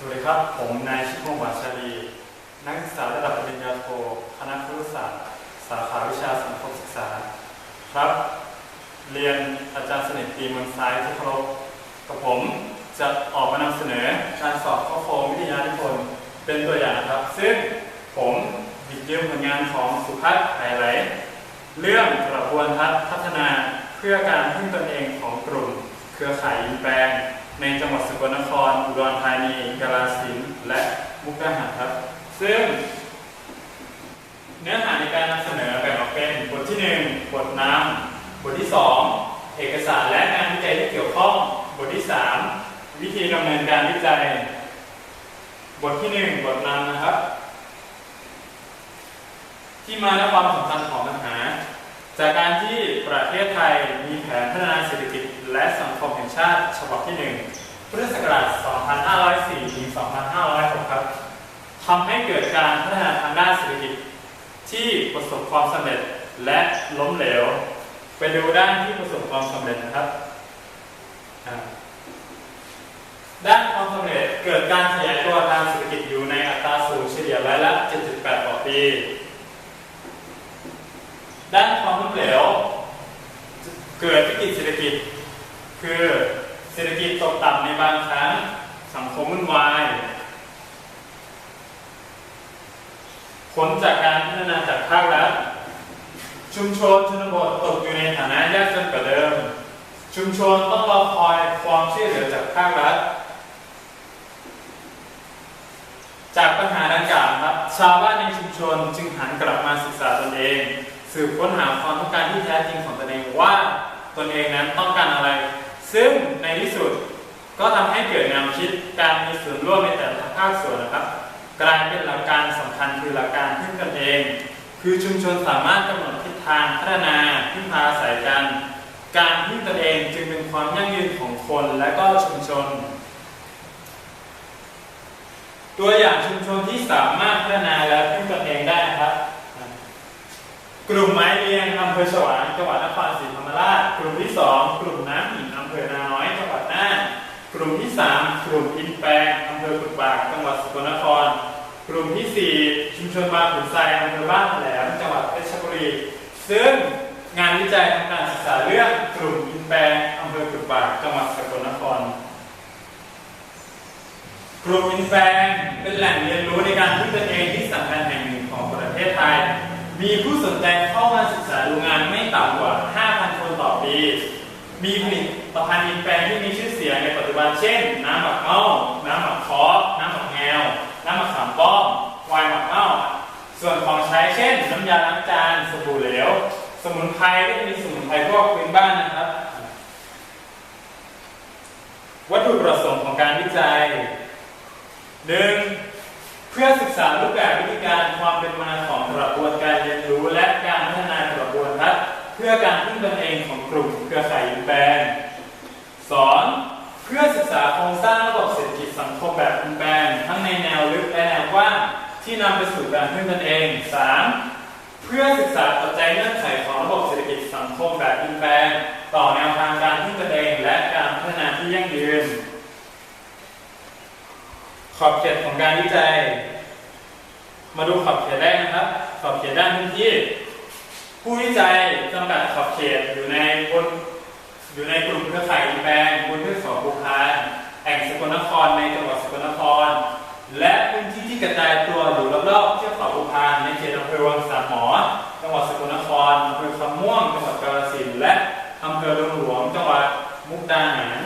สวัสดีครับ ผมนายชิพงศ์วาชาลีนักศึกษาระดับปริญญาโท คณะครุศาสตร์ สาขาวิชาสังคมศึกษา ครับ เรียนอาจารย์สนิทปีมนซ้ายที่เคารพกับผมจะออกมานำเสนอการสอบข้อโครงวิทยานิพนธ์เป็นตัวอย่างนะครับ ซึ่งผมหยิบยืมผลงานของสุภัทรไหไหลเรื่องกระบวนทัศน์พัฒนาเพื่อการพึ่งตนเองของกลุ่ม เครือข่ายอินแปลง ในจังหวัดสกลนคร อุดรธานีกาฬสินธุ์และมุกดาหารครับ ซึ่ง เนื้อหาในการนำเสนอแบ่งออกเป็นบทที่ 1 บทนำบทที่ 2 เอกสารและงานวิจัยที่เกี่ยวข้อง บทที่ 3 วิธีดำเนินการวิจัย บทที่ 1 บทนำนะครับ ที่มาและความสำคัญของปัญหา จากการที่ประเทศไทยมีแผนพัฒนาเศรษฐกิจ และสังคมแห่งชาติฉบับที่ 1 พุทธศักราช 2504ถึง2506 ครับทำให้เกิดการพัฒนาทางด้านเศรษฐกิจที่ประสบความสำเร็จและล้มเหลว ไปดูด้านที่ประสบความสำเร็จนะครับ ด้านความสำเร็จเกิดการขยายตัวทางเศรษฐกิจอยู่ในอัตราสูงเฉลี่ยร้อยละ 7.8 ต่อปี ด้านความล้มเหลว เกิดวิกฤตเศรษฐกิจ คือเศรษฐกิจตกต่ำในบางครั้งสังคมวุ่นวาย ผลจากการพัฒนาจากภาครัฐชุมชนชนบทตกอยู่ในฐานะยากจนกว่าเดิม ชุมชนต้องรอคอยความช่วยเหลือจากภาครัฐ จากปัญหาดังกล่าวครับชาวบ้านในชุมชนจึงหันกลับมาศึกษาตนเอง สืบค้นหาความต้องการที่แท้จริงของตนเองว่าตนเองนั้นต้องการอะไร ซึ่งในที่สุดก็ทำให้เกิดแนวคิดการมีส่วนร่วมในแต่ละภาคส่วนนะครับ กลายเป็นหลักการสำคัญคือหลักการพึ่งตนเอง คือชุมชนสามารถกำหนดทิศทางพัฒนาพึ่งพาอาศัยกัน การพึ่งตนเองจึงเป็นความยั่งยืนของคนและก็ชุมชน ตัวอย่างชุมชนที่สามารถพัฒนาและพึ่งตนเองได้นะครับ กลุ่มไม้เรียงอำเภอฉวางจังหวัดนครศรีธรรมราช กลุ่มที่สองกลุ่มน้ำหิน อำเภอนาน้อยจังหวัดน่านกลุ่มที่สามกลุ่มอินแปลงอำเภอกุดบากจังหวัดสกลนคร กลุ่มที่สี่ชุมชนบางขุนไซอำเภอบ้านแหลมจังหวัดเพชรบุรี ซึ่งงานวิจัยทางการศึกษาเรื่องกลุ่มอินแปลงอำเภอกุดบากจังหวัดสกลนคร กลุ่มอินแปลงเป็นแหล่งเรียนรู้ในการพึ่งตนเองที่สำคัญแห่งหนึ่งของประเทศไทย มีผู้สนใจเข้ามาศึกษาดูงานไม่ต่ำกว่า 5,000 คนต่อปี มีผลิตภัณฑ์อินแปลงที่มีชื่อเสียงในปัจจุบันเช่น น้ำหมักเมาน้ำหมักคอสน้ำหมักแงว น้ำหมักขามป้อมไวน์หมักเมาส่วนของใช้เช่น น้ำยาล้างจานสบู่เหลว สมุนไพรก็จะมีสมุนไพรพวกพื้นบ้านนะครับ วัตถุประสงค์ของการวิจัยหนึ่งเพื่อศึกษารูปแบบวิธีการความเป็นมาของกระบวนการเรียนรู้และการ เพื่อการพึ่งตนเองของกลุ่มเครือข่ายอินแปลงสองเพื่อศึกษาโครงสร้างระบบเศรษฐกิจสังคมแบบอินแปลงทั้งในแนวลึกและแนวกว้างที่นำไปสู่การพึ่งตนเองสามเพื่อศึกษาปัจจัยเงื่อนไขของระบบเศรษฐกิจสังคมแบบอินแปลงต่อแนวทางการพึ่งตนเองและการพัฒนาที่ยั่งยืน ขอบเขตของการวิจัย มาดูขอบเขตแรกนะครับ ขอบเขตด้านพื้นที่ ผู้วิจัยจำกัดขอบเขตอยู่ในบนอยู่ในกลุ่มเครือข่ายอินแปลงบนเทือกเขาภูพานแห่งสกลนครในจังหวัดสกลนคร และพื้นที่ที่กระจายตัวอยู่รอบๆเทือกเขาภูพานในเขตอำเภอวังสามหมอ จังหวัดสกลนครอำเภอคำม่วงจังหวัดกาฬสินธุ์และอำเภอหลวงหลวงจังหวัดมุกดาหาร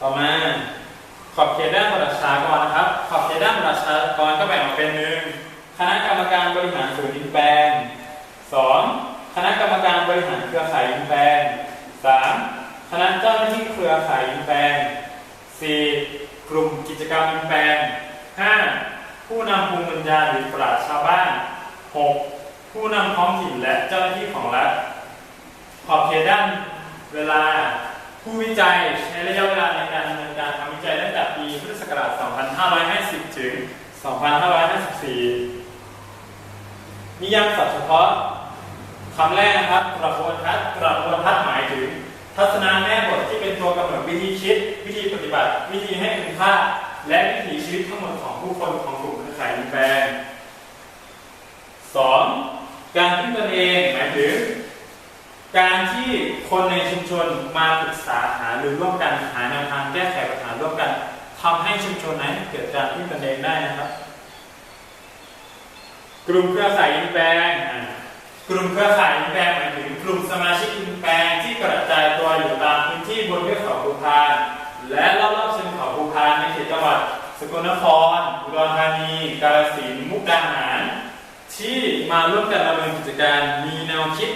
ต่อมาขอบเขตด้านประชากรนะครับ ขอบเขตด้านประชากรก็แบ่งออกเป็นหนึ่ง คณะกรรมการบริหารศูนย์อินแปลงสองคณะกรรมการบริหารเครือข่ายอินแปลงสามคณะเจ้าหน้าที่เครือข่ายอินแปลงสี่กลุ่มกิจกรรมอินแปลงห้าผู้นำภูมิปัญญาหรือปราชญ์ชาวบ้านหกผู้นำท้องถิ่นและเจ้าหน้าที่ของรัฐขอบเขตด้านเวลาผู้วิจัยใช้ระยะเวลาในการดำเนินการทำวิจัยตั้งแต่ปีพุทธศักราช 2550 ถึง 2554 นิยามศัพท์เฉพาะคำแรกนะครับกระบวนทัศน์กระบวนทัศน์หมายถึง ทัศนะแม่บทที่เป็นตัวกำหนดวิธีคิด วิธีปฏิบัติ วิธีให้คุณค่า และวิถีชีวิตทั้งหมดของผู้คนของกลุ่มเครือข่ายแปลงสองการพึ่งตนเองหมายถึง การที่คนในชุมชนมาปรึกษาหารือร่วมกันหาแนวทางแก้ไขปัญหาร่วมกันทำให้ชุมชนนั้นเกิดการพึ่งตนเองได้นะครับ กลุ่มเครือข่ายอินแปลงกลุ่มเครือข่ายอินแปลงหมายถึงกลุ่มสมาชิกอินแปลงที่กระจายตัวอยู่ตามพื้นที่บนเทือกเขาภูพาน และรอบๆเชิงเขาภูพานในเขตจังหวัดสกลนคร อุดรธานี กาฬสินธุ์ มุกดาหาร ที่มาร่วมกันดำเนินกิจการมีแนวคิด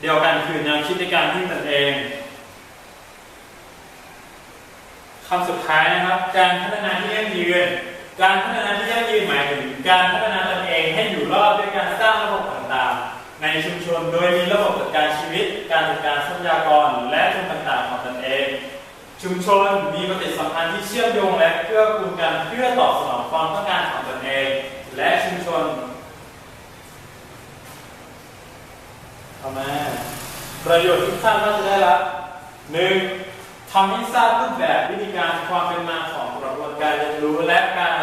เดียวกันคือแนวคิดในการพึ่งตนเองคำสุดท้ายนะครับ การพัฒนาที่ยั่งยืน การพัฒนาที่ยั่งยืนหมายถึงการพัฒนาตนเองให้อยู่รอดด้วยการสร้างระบบต่างๆ ในชุมชนโดยมีระบบจัดการชีวิต การจัดการทรัพยากรและทุนต่างๆของตนเอง ชุมชนมีปฏิสัมพันธ์ที่เชื่อมโยงและเกื้อกูลกันเพื่อตอบสนองความต้องการของตนเอง และชุมชนต่อมประโยชน์ที่คาดว่าจะได้รับหนึ่งทำให้ทราบรูปแบบวิธีการความเป็นมาของ การเรียนรู้และการ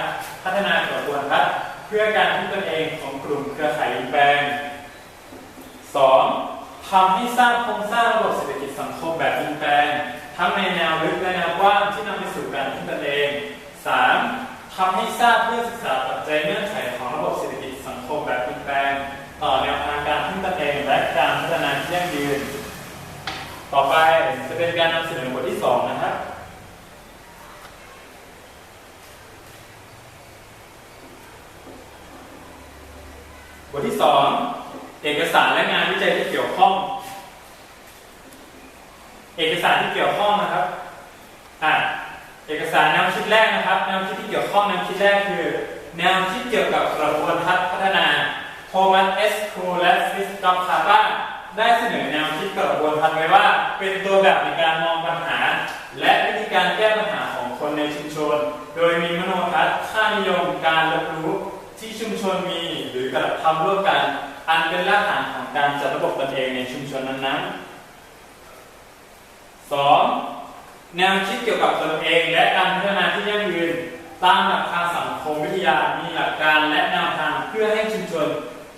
พัฒนากระบวนการเพื่อการพึ่งตนเองของกลุ่มเครือข่ายแปลงสองทำให้สร้างโครงสร้างระบบเศรษฐกิจสังคมแบบอินแปลงทั้งในแนวลึกและแนวกว้างที่นำไปสู่การพึ่งตนเองสามทำให้ทราบเพื่อศึกษาปัจจัยเงื่อนไขของระบบเศรษฐกิจสังคมแบบอินแปลงต่อแนวทางการพึ่งตนเองและการพัฒนาที่ยั่งยืน ต่อไปจะเป็นการนำเสนอบทที่สองนะครับ บ ทที่สองเอกสารและงานวิจัยที่เกี่ยวข้อง เอกสารที่เกี่ยวข้องนะครับอะเอกสารแนวคิดแรกนะครับแนวคิดที่เกี่ยวข้องแนวคิดแรกคือ แนวคิดเกี่ยวกับกระบวนทัศน์พัฒนาโทมัสเอสคูและฟิสต็อกคาบ้าได้เสนอแนวคิดกระบวนทัศน์ไว้ว่า เป็นตัวแบบในการมองปัญหา และวิธีการแก้ปัญหาของคนในชุมชน โดยมีมโนทัศน์ค่านิยมการรับรู้ ที่ชุมชนมีหรือกระทำร่วมกัน อันเป็นรากฐานของการจัดระบบตนเองในชุมชนนั้นๆ 2. แนวคิดเกี่ยวกับตนเองและการพัฒนาที่ยั่งยืนตามหลักทางสังคมวิทยามีหลักการและแนวทางเพื่อให้ชุมชน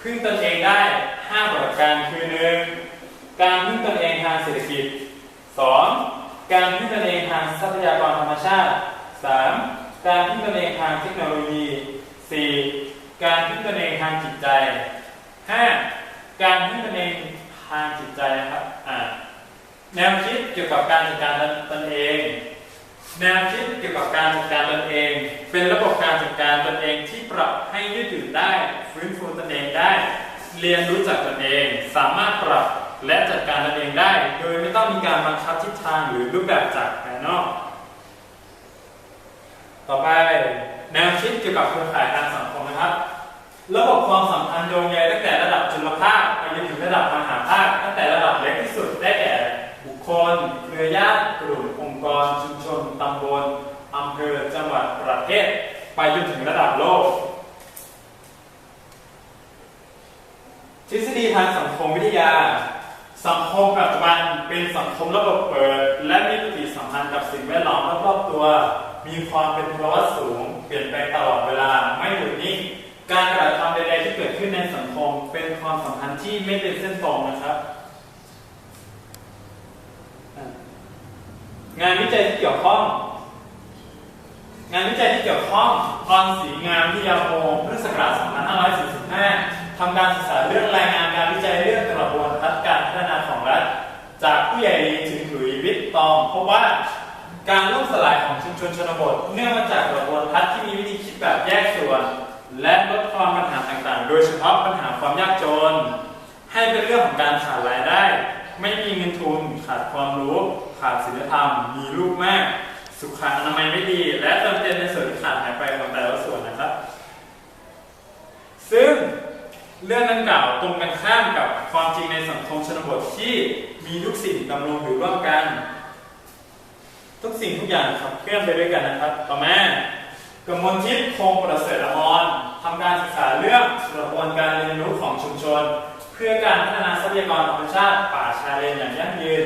พึ่งตนเองได้5ประการคือ 1. การพึ่งตนเองทางเศรษฐกิจ 2. การพึ่งตนเองทางทรัพยากรธรรมชาติ 3. การพึ่งตนเองทางเทคโนโลยี 4. การพึ่งตนเองทางจิตใจ 5. การพึ่งตนเองทางจิตใจนะครับแนวคิดเกี่ยวกับการจัดการตนเอง แนวคิดเกี่ยวกับการจัดการตนเอง เป็นระบบการจัดการตนเองที่ปรับให้ยืดหยุ่นได้ ฟื้นฟูตนเองได้ เรียนรู้จักตนเอง สามารถปรับและจัดการตนเองได้ โดยไม่ต้องมีการบังคับทิศทางหรือรูปแบบจากภายนอก ต่อไป แนวคิดเกี่ยวกับเครือข่ายทางสังคม ครับ ระบบความสัมพันธ์โยงใยตั้งแต่ระดับจุลภาคไปจนถึงระดับมหาภาค ตั้งแต่ระดับเล็กที่สุดได้แก่บุคคลเครือญาติกลุ่มองค์กร ชุมชนตำบลอำเภอจังหวัดประเทศ ไปจนถึงระดับโลก ทฤษฎีทางสังคมวิทยา สังคมปัจจุบันเป็นสังคมระบบเปิด และมีปฏิสัมพันธ์กับสิ่งแวดล้อมรอบๆตัว มีความเป็นพลวัตสูง เปลี่ยนแปลงตลอดเวลาไม่หยุดนิ่งการกระทำใดๆที่เกิดขึ้นในสังคม เป็นความสัมพันธ์ที่ไม่เป็นเส้นตรงนะครับ งานวิจัยที่เกี่ยวข้อง งานวิจัยที่เกี่ยวข้องตอนสีงามวิทยาโมพุทธศักราช2545ทำการศึกษาเรื่องรายงานการวิจัยเรื่องกระบวนการพัฒนาของรัฐ จากผู้ใหญ่ถึงหลุยวิตตองพบว่า การล่มสลายของชุมชนชนบท เนื่องมาจากกระบวนทัศน์ที่มีวิธีคิดแบบแยกส่วน และลดความปัญหาต่างๆ โดยเฉพาะปัญหาความยากจน ให้เป็นเรื่องของการขาดรายได้ ไม่มีเงินทุน ขาดความรู้ ขาดศีลธรรม มีลูกมาก สุขอนามัยไม่ดี และเติมเต็มในส่วนที่ขาดหายไปของแต่ละส่วนนะครับ ซึ่งเรื่องดังกล่าวตรงกันข้ามกับความจริงในสังคมชนบทที่มีทุกสิ่งดำรงอยู่ร่วมกัน ทุกสิ่งทุกอย่างขับเคลื่อนไปด้วยกันนะครับ ต่อมากมลทิพย์คงประเสริฐอมรทำการศึกษาเรื่องกระบวนการเรียนรู้ของชุมชน เพื่อการพัฒนาทรัพยากรธรรมชาติป่าชายเลนอย่างยั่งยืน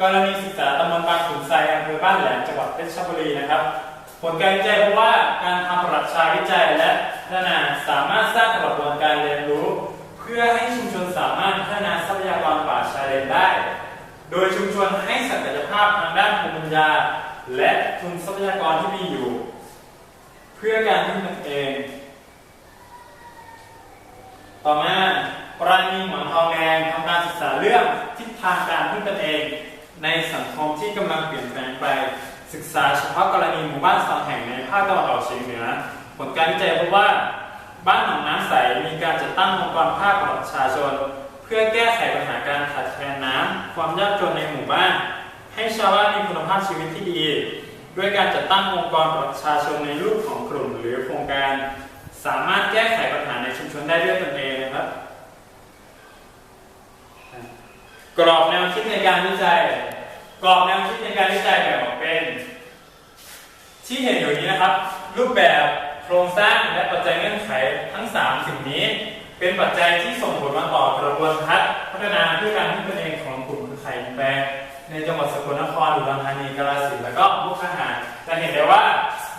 กรณีศึกษาตำบลบางขุนไซอำเภอบ้านแหลมจังหวัดเพชรบุรีนะครับ ผลการวิจัยพบว่าการทำปรัชญาวิจัยและพัฒนาสามารถสร้างกระบวนการเรียนรู้ เพื่อให้ชุมชนสามารถพัฒนาทรัพยากรป่าชายเลนได้ โดยชุมชนให้ศักยภาพทางด้านภูมิปัญญา และทุนทรัพยากรที่มีอยู่ เพื่อการพึ่งตนเอง ต่อมากรณีหมอนทองแดงทำการศึกษาเรื่องทิศทางการพึ่งตนเอง ในสังคมที่กำลังเปลี่ยนแปลงไป ศึกษาเฉพาะกรณีหมู่บ้านสองแห่งในภาคตะวันออกเฉียงเหนือ ผลการวิจัยพบว่า บ้านหนองน้ำใสมีการจัดตั้งองค์กรภาคประชาชน เพื่อแก้ไขปัญหาการขาดแคลนน้ำความยากจนในหมู่บ้าน ให้ชาวบ้านมีคุณภาพชีวิตที่ดี ด้วยการจัดตั้งองค์กรประชาชนในรูปของกลุ่มหรือโครงการ สามารถแก้ไขปัญหาในชุมชนได้ด้วยตนเองนะครับกรอบแนวคิดในการวิจัย กรอบแนวคิดในการวิจัยแบ่งออกเป็น ที่เห็นอยู่นี้นะครับ รูปแบบโครงสร้างและปัจจัยเงื่อนไขทั้ง 3 สิ่งนี้ เป็นปัจจัยที่ส่งผลมาต่อกระบวนทัศน์พัฒนาเพื่อการพึ่ตนเองของกลุ่มเครือข่แปลงในจังหวัดสกลนครอุดรธานีกาฬสินธุ์และก็มุกดาหารจะเห็นได้ว่า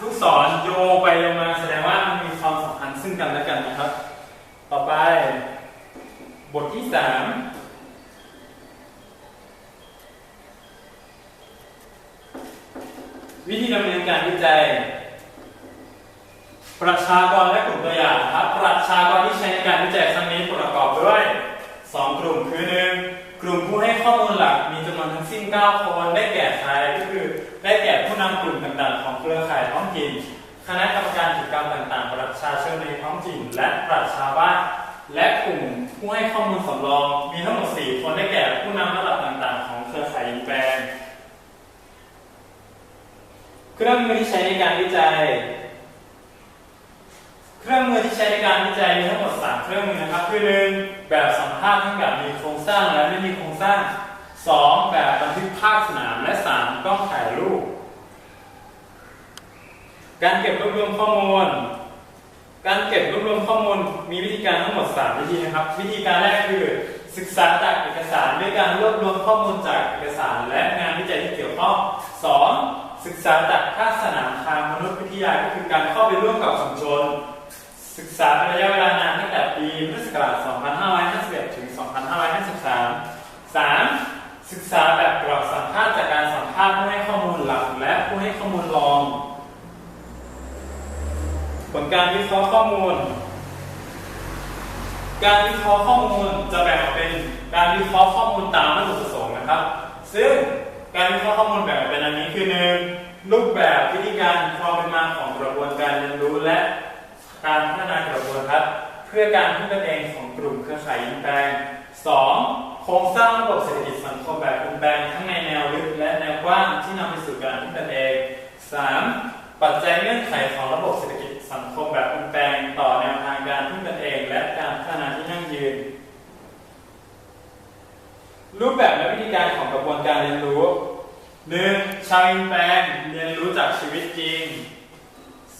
ลูกศรโยไปโยมาแสดงว่ามันมีความสัมพันธ์ซึ่งกันและกันนะครับ ต่อไป บทที่3วิธีดำเนินการวิจัย ประชากรและกลุ่มตัวอย่างครับ ประชากรที่ใช้ในการวิจัยครั้งนี้ประกอบด้วย 2 กลุ่มคือหนึ่งกลุ่มผู้ให้ข้อมูลหลักมีจำนวนทั้งสิ้น 9 คนได้แก่ใครก็คือ ได้แก่ผู้นำกลุ่มต่างๆ ของเครือข่ายท้องถิ่นคณะกรรมการกิจกรรมต่างๆ ประชาชนในท้องถิ่นและประชาบ้านและกลุ่มผู้ให้ข้อมูลสำรอง มีทั้งหมด 4 คนได้แก่ผู้นำระดับต่างๆ ของเครือข่ายยิงแปลงเครื่องมือที่ใช้ในการวิจัย เครื่องมือที่ใช้ในการวิจัยมีทั้งหมด 3 เครื่องมือนะครับ คือหนึ่งแบบสัมภาษณ์ทั้งแบบมีโครงสร้างและไม่มีโครงสร้าง 2. แบบบันทึกภาคสนามและ 3. กล้องถ่ายรูป การเก็บรวบรวมข้อมูล การเก็บรวบรวมข้อมูลมีวิธีการทั้งหมด 3 วิธีนะครับ วิธีการแรกคือศึกษาจากเอกสารด้วยการรวบรวมข้อมูลจากเอกสาร และงานวิจัยที่เกี่ยวข้อง 2. ศึกษาจากภาคสนามทางมนุษยวิทยาก็คือการเข้าไปร่วมกับชุมชน ศึกษาระยะเวลานานตั้งแต่ปีพุทธศักราช 2551 ถึง 2553 3. ศึกษาแบบกรอบสัมภาษณ์จากการสัมภาษณ์ผู้ให้ข้อมูลหลักและผู้ให้ข้อมูลรอง ผลการวิเคราะห์ข้อมูล การวิเคราะห์ข้อมูลจะแบ่งออกเป็นการวิเคราะห์ข้อมูลตามวัตถุประสงค์นะครับ ซึ่งการวิเคราะห์ข้อมูลแบ่งออกเป็นอันนี้คือหนึ่งรูปแบบวิธีการความเป็นมาของกระบวนการเรียนรู้และ การพัฒนากระบวนทัศน์เพื่อการพึ่งตนเองของกลุ่มเครือข่ายยิงแปลง 2. โครงสร้างระบบเศรษฐกิจสังคมแบบคุณแปลงทั้งในแนวลึกและแนวกว้างที่นำไปสู่การพึ่งตนเอง 3. ปัจจัยเงื่อนไขของระบบเศรษฐกิจสังคมแบบคุณแปลงต่อแนวทางการพึ่งตนเอง และการพัฒนาที่ยั่งยืน รูปแบบและวิธีการของกระบวนการเรียนรู้ 1. ชาวยิงแปลงเรียนรู้จากชีวิตจริง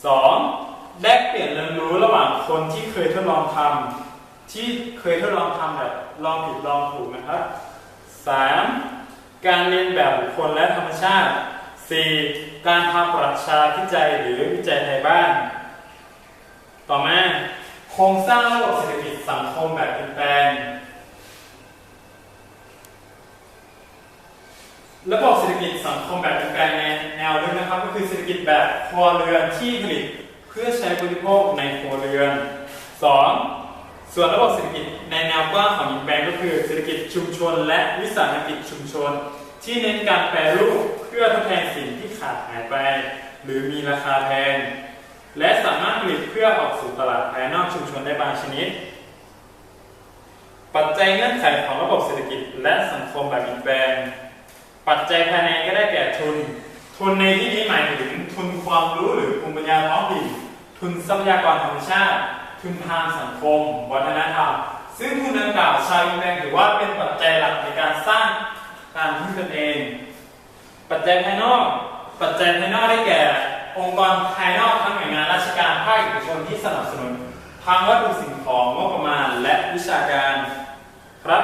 2. แลกเปลี่ยนเรียนรู้ระหว่างคนที่เคยทดลองทำที่เคยทดลองทำแบบลองผิดลองถูกนะครับ 3. การเรียนแบบบุคคลและธรรมชาติ 4. การทำปรัชญาวิจัยหรือวิจัยในบ้าน ต่อมาโครงสร้างระบบเศรษฐกิจสังคมแบบเปลี่ยนแปลงระบบเศรษฐกิจสังคมแบบเปลี่ยนแปลงในแนวลึกนะครับ ก็คือเศรษฐกิจแบบครัวเรือนที่ผลิต พื่อใช้บริโภคในครัวเรือน 2. ส่วนระบบเศรษฐกิจในแนวกว้างของยิงแปลงก็คือเศรษฐกิจชุมชน และวิสาหกิจชุมชน ที่เน้นการแปรรูปเพื่อทดแทนสิ่งที่ขาดหายไป หรือมีราคาแพง และสามารถผลิตเพื่อออกสู่ตลาดภายนอกชุมชนได้บางชนิด ปัจจัยเงื่อนไขของระบบเศรษฐกิจและสังคมแบบเปลี่ยนแปลงปัจจัยภายในก็ได้แก่ทุน ทุนในที่นี้หมายถึงทุนความรู้หรือภูมิปัญญาท้องถิ่น ทุนทรัพยากรธรรมชาติ ทุนทางสังคม วัฒนธรรม ซึ่งทุนดังกล่าวชาวอินแดงถือว่าเป็นปัจจัยหลักในการสร้างการพึ่งตนเอง ปัจจัยภายนอก ปัจจัยภายนอกได้แก่ องค์กรภายนอกทั้งหน่วยงานราชการภาคเอกชนที่สนับสนุนทางวัตถุสิ่งของงบประมาณและวิชาการครับ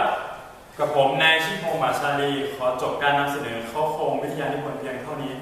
กับผมนายชิพงศ์บาชาลีขอจบการนำเสนอข้อโครงวิทยานิพนธ์เพียงเท่านี้